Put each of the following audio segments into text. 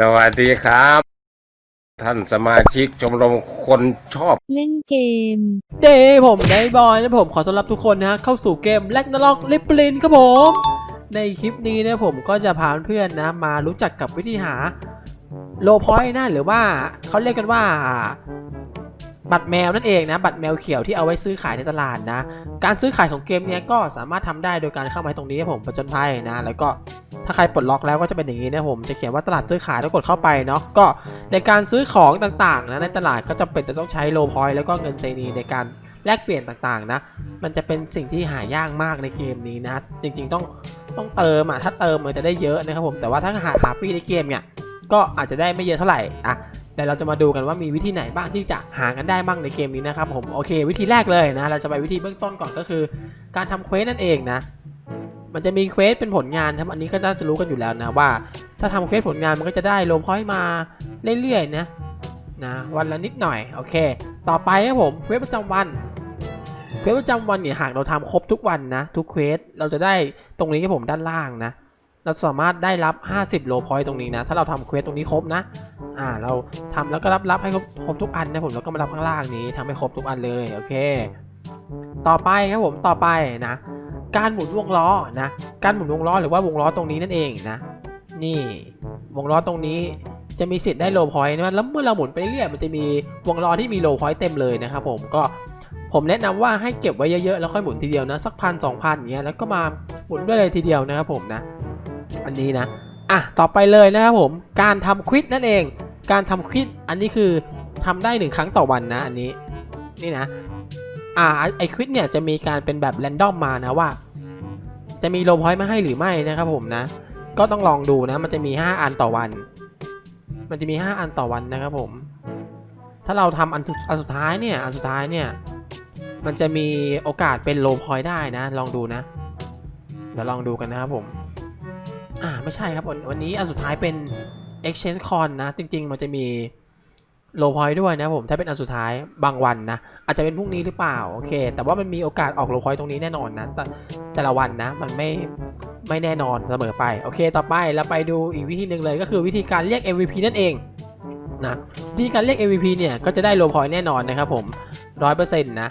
สวัสดีครับ ท่านสมาชิกชมรมคนชอบ เล่นเกม เดย์ผมไดบอยนะผมขอต้อนรับทุกคนนะฮะเข้าสู่เกมแลกนาล็อกลิปลินครับผม ในคลิปนี้นะผมก็จะพาเพื่อนๆนะ มารู้จักกับวิธีหาโลพอยต์นะหรือว่าเขาเรียกกันว่า บัตรแมวนั่นเองนะ บัตรแมวเขียวที่เอาไว้ซื้อขายในตลาดนะ การซื้อขายของเกมเนี้ยก็สามารถทำได้โดยการเข้ามาตรงนี้นะผมประจนภัยนะ แล้วก็ถ้าใครปลดล็อกแล้วก็จะเป็นอย่างนี้นะผมจะเขียนว่าตลาดซื้อขายแล้วกดเข้าไปเนาะก็ในการซื้อของต่างๆนะในตลาดก็จะเป็นจะต้องใช้โลพอยต์แล้วก็เงินเซนีในการแลกเปลี่ยนต่างๆนะ มันจะเป็นสิ่งที่หายากมากในเกมนี้นะ จริงๆต้องต้องเติมอะถ้าเติมมันจะได้เยอะนะครับผมแต่ว่าถ้าหาหาฟรีในเกมเนี่ยก็อาจจะได้ไม่เยอะเท่าไหร่อะ แต่เราจะมาดูกันว่ามีวิธีไหนบ้างที่จะหากันได้บ้างในเกมนี้นะครับผมโอเค วิธีแรกเลยนะเราจะไปวิธีเบื้องต้นก่อนก็คือ การทำเควสนั่นเองนะมันจะมีเควสเป็นผลงานครับอันนี้ก็น่าจะรู้กันอยู่แล้วนะว่า ถ้าทำเควสผลงานมันก็จะได้โลพอยมาเรื่อยๆนะนะวันละนิดหน่อยโอเค ต่อไปครับผมเควสประจำวันเควสประจำวันเนี่ยหากเราทำครบทุกวันนะทุกเควสเราจะได้ตรงนี้ครับผมด้านล่างนะ เราสามารถได้รับ 50 โลพอยต์ตรงนี้นะ ถ้าเราทำเควสตรงนี้ครบนะ อ่า เราทำแล้วก็รับรับให้ครบครบทุกอันนะผม แล้วก็มารับข้างล่างนี้ทำให้ครบทุกอันเลย โอเค ต่อไปครับผม ต่อไปนะ การหมุนวงล้อนะ การหมุนวงล้อหรือว่าวงล้อตรงนี้นั่นเองนะ นี่ วงล้อตรงนี้จะมีสิทธิ์ได้โลพอยต์นะแล้วเมื่อเราหมุนไปเรื่อยมันจะมีวงล้อที่มีโลพอยต์เต็มเลยนะครับผมก็ผมแนะนำว่าให้เก็บไว้เยอะๆ แล้วค่อยหมุนทีเดียวนะ สักพันสองพันอย่างเงี้ยแล้วก็มาหมุนด้วยเลยทีเดียวนะครับผมนะ อันนี้นะ อะ ต่อไปเลยนะครับผม การทำควิดนั่นเอง การทำควิดอันนี้คือทำได้หนึ่งครั้งต่อวันนะ อันนี้ นี่นะ อ่า ไอควิดเนี่ยจะมีการเป็นแบบแรนดอมมานะว่า จะมีโลพอยต์มาให้หรือไม่นะครับผมนะ ก็ต้องลองดูนะ มันจะมี 5 อันต่อวัน มันจะมี 5 อันต่อวันนะครับผม ถ้าเราทำอันสุดอันสุดท้ายเนี่ย อันสุดท้ายเนี่ย มันจะมีโอกาสเป็นโลพอยต์ได้นะ ลองดูนะ เดี๋ยวลองดูกันนะครับผม อ่าไม่ใช่ครับวันวันนี้อันสุดท้ายเป็น exchange con นะ จริง ๆ มันจะมีโลพอยด้วยนะผมถ้าเป็นอันสุดท้ายบางวันนะ อาจจะเป็นพรุ่งนี้หรือเปล่าโอเค แต่ว่ามันมีโอกาสออกโลพอยต์ตรงนี้แน่นอนนะแต่แต่ละวันนะ มันไม่ไม่แน่นอนเสมอไปโอเค ต่อไปเราไปดูอีกวิธีหนึ่งเลยก็คือวิธีการเรียก MVP นั่นเองนะวิธีการเรียก MVP เนี่ยก็จะได้โลพอยแน่นอนนะครับผมร้อยเปอร์เซ็นต์นะ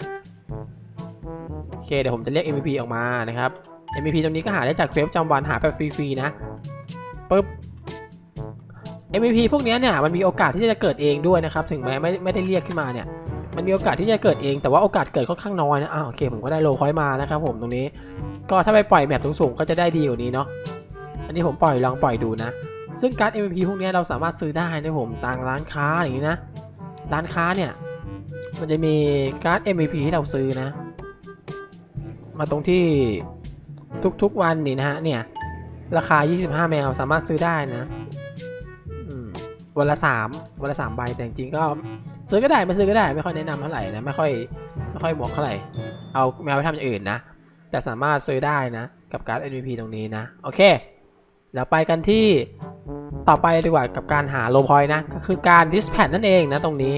โอเคเดี๋ยวผมจะเรียก MVP ออกมานะครับ MVP ตรงนี้ก็หาได้จากเควสประจำวันหาแบบฟรีๆนะปึ๊บ MVP พวกนี้เนี่ยมันมีโอกาสที่จะเกิดเองด้วยนะครับถึงแม้ไม่ไม่ได้เรียกขึ้นมาเนี่ยมันมีโอกาสที่จะเกิดเองแต่ว่าโอกาสเกิดค่อนข้างน้อยนะอ้าวโอเคผมก็ได้โลพอยต์มานะครับผมตรงนี้ ก็ถ้าไปปล่อยแมปสูงๆก็จะได้ดีกว่านี้เนาะอันนี้ผมปล่อยลองปล่อยดูนะ ซึ่งการ์ด MVP พวกนี้เราสามารถซื้อได้นะผมตามร้านค้าอย่างนี้นะร้านค้าเนี่ยมันจะมีการ์ด MVP ที่เราซื้อนะ มาตรงที่ ทุกๆวันนี่นะฮะเนี่ยราคา 25 แมวสามารถซื้อได้นะวันละ3วันละ3ใบแต่จริงๆก็ซื้อก็ได้ไม่ซื้อก็ได้ไม่ค่อยแนะนำเท่าไหร่นะไม่ค่อยไม่ค่อยบอกเท่าไหร่เอาแมวไปทำอย่างอื่นนะ แต่สามารถซื้อได้นะกับการ์ด MVP ตรงนี้นะ โอเคเดี๋ยวไปกันที่ต่อไปดีกว่ากับการหาโลพอยนะ ก็คือการดิสแพ t นั่นเองนะตรงนี้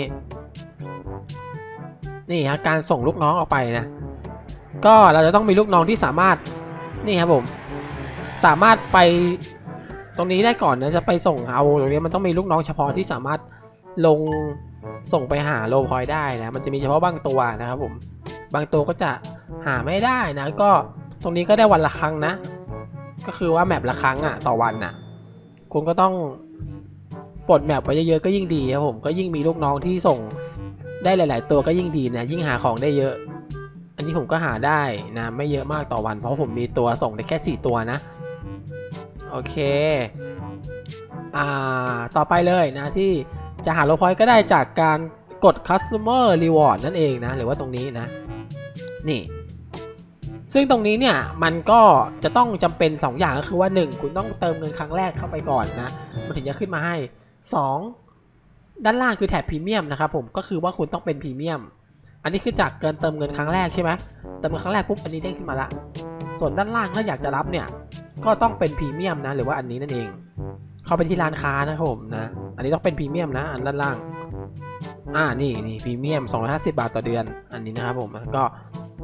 นี่ฮะการส่งลูกน้องออกไปนะ ก็เราจะต้องมีลูกน้องที่สามารถ นี่ครับผม สามารถไปตรงนี้ได้ก่อนนะจะไปส่งเอาตรงนี้มันต้องมีลูกน้องเฉพาะที่สามารถลงส่งไปหาโลพอยได้นะ มันจะมีเฉพาะบางตัวนะครับผม บางตัวก็จะหาไม่ได้นะ ก็ตรงนี้ก็ได้วันละครั้งนะ ก็คือว่าแมปละครั้งอะต่อวันอะ คุณก็ต้องปลดแมปไปเยอะๆก็ยิ่งดีครับผม ก็ยิ่งมีลูกน้องที่ส่งได้หลาย ๆ ตัวก็ยิ่งดีนะ ยิ่งหาของได้เยอะ นนี้ผมก็หาได้นะไม่เยอะมากต่อวัน เพราะผมมีตัวส่งได้แค่ 4 ตัวนะ โอเค อ่า ต่อไปเลยนะที่จะหาโลพอยต์ก็ได้จากการกด customer reward นั่นเองนะ หรือว่าตรงนี้นะ นี่ ซึ่งตรงนี้เนี่ย มันก็จะต้องจำเป็น 2 อย่างก็คือว่า 1 คุณต้องเติมเงินครั้งแรกเข้าไปก่อนนะ มันถึงจะขึ้นมาให้ 2 ด้านล่างคือแถบพรีเมียมนะครับผมก็คือว่าคุณต้องเป็นพรีเมียม อันนี้คือจากเกินเติมเงินครั้งแรกใช่ไหมเติมเงินครั้งแรกปุ๊บอันนี้เด้งขึ้นมาละส่วนด้านล่างถ้าอยากจะรับเนี่ย ก็ต้องเป็นพรีเมียมนะ หรือว่าอันนี้นั่นเอง เข้าไปที่ร้านค้านะผมนะ อันนี้ต้องเป็นพรีเมียมนะ อันด้านล่าง อ่านี่นี่พรีเมียม 250 บาทต่อเดือน อันนี้นะครับผมก็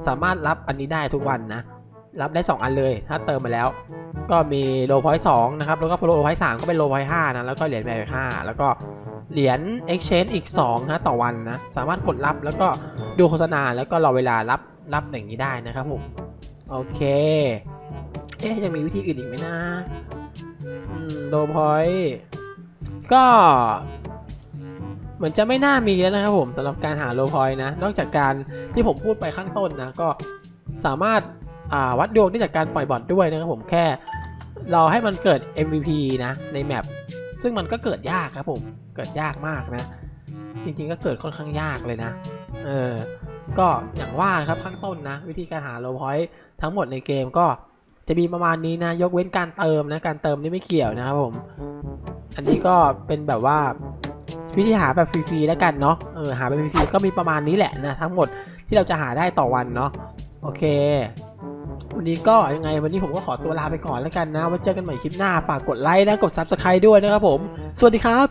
สามารถรับอันนี้ได้ทุกวันนะ รับได้ 2 อันเลย ถ้าเติมมาแล้ว ก็มีโลพอยต์สนะครับ แล้วก็โลพอยต์สก็เป็นโลพอยต์ห้านะ แล้วก็เหรียญแบกห้าแล้วก็เหรียญ exchange อีก2นะต่อวันนะ สามารถกดรับแล้วก็ดูโฆษณาแล้วก็รอเวลารับรับอย่างนี้ได้นะครับผม โอเค เอ๊ะยังมีวิธีอื่นอีกไหมนะโลพอยต์ก็เหมือนจะไม่น่ามีแล้วนะครับผมสำหรับการหาโลพอยต์นะ นอกจากการที่ผมพูดไปข้างต้นนะ ก็สามารถ วัดดวงได้จากการปล่อยบอทด้วยนะครับผมแค่เราให้มันเกิด MVP นะในแมปซึ่งมันก็เกิดยากครับผมเกิดยากมากนะ จริงๆก็เกิดค่อนข้างยากเลยนะเออก็อย่างว่านะครับข้างต้นนะ วิธีการหาโลพอยต์ทั้งหมดในเกมก็จะมีประมาณนี้นะ ยกเว้นการเติมนะการเติมนี่ไม่เกี่ยวนะครับผม อันนี้ก็เป็นแบบว่าวิธีหาแบบฟรีๆแล้วกันเนาะเออหาแบบฟรีๆก็มีประมาณนี้แหละนะทั้งหมดที่เราจะหาได้ต่อวันเนาะโอเค วันนี้ก็ยังไงวันนี้ผมก็ขอตัวลาไปก่อนแล้วกันนะไว้เจอกันใหม่คลิปหน้าฝากกดไลค์นะกด Subscribe ด้วยนะครับผม สวัสดีครับ